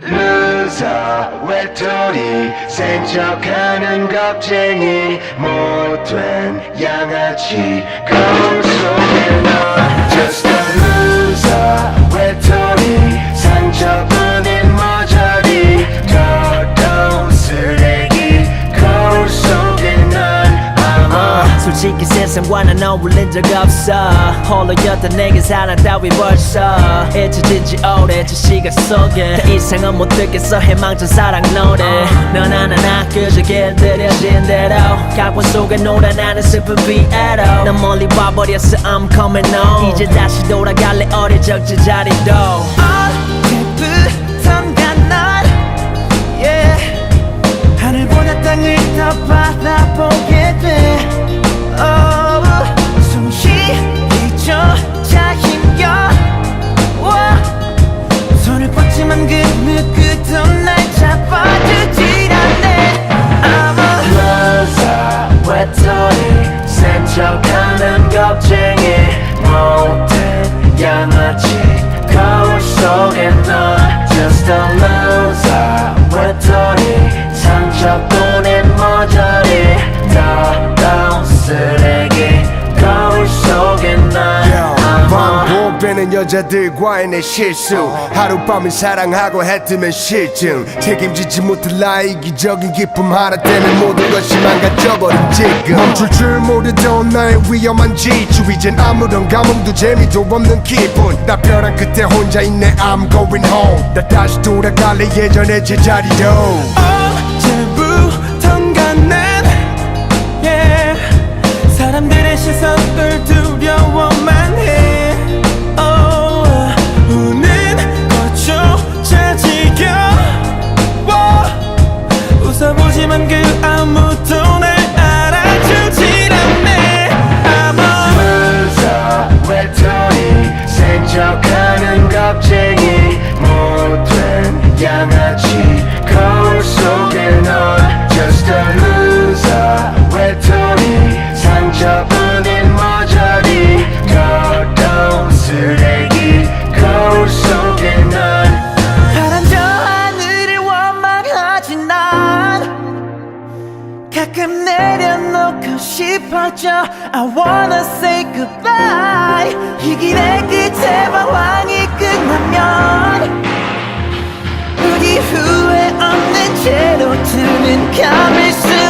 루저 외톨이 센 척하는 겁쟁이 못된 양아치 거울 속에 넌 Just a 솔직히 세상과는 어울린 적 없어. 홀로였던 내게 사랑 따위 벌써. 잊혀진 지 오래 저 시간 속에. 더 이상은 못 듣겠어. 해망전 사랑 노래. 넌 하나나 그저 길들여진 대로. 각본 속에 놀아나는 슬픈 비애로. 난 멀리 와버렸어. I'm coming home. 이제 다시 돌아갈래. 어릴 적 제자리도. 언제부턴가 난 yeah. 하늘 보다 땅을 더 바라보게 돼 되는 여자들과의 내 실수. 하룻밤을 사랑하고 해뜨면 실증. 책임지지 못할 나의 이기적인 기쁨. 하나 때문에 모든 것이 망가져버린 지금. 멈출 줄 모르던 나의 위험한 지주. 이젠 아무런 감흥도 재미도 없는 기분. 나 벼랑 끝에 혼자 있네. I'm going home. 나 다시 돌아갈래. 예전의 제자리로 양아치 거울 속에 넌 Just a loser. 외톨이 상처뿐인 머저리. 더러운 쓰레기. 거울 속에 넌. 파란 저 하늘을 원망하지 난. 가끔 내려놓고 싶어져. I wanna say goodbye. 이 길의 끝에 방황이 끝나면 제로 틀린 감이 쓰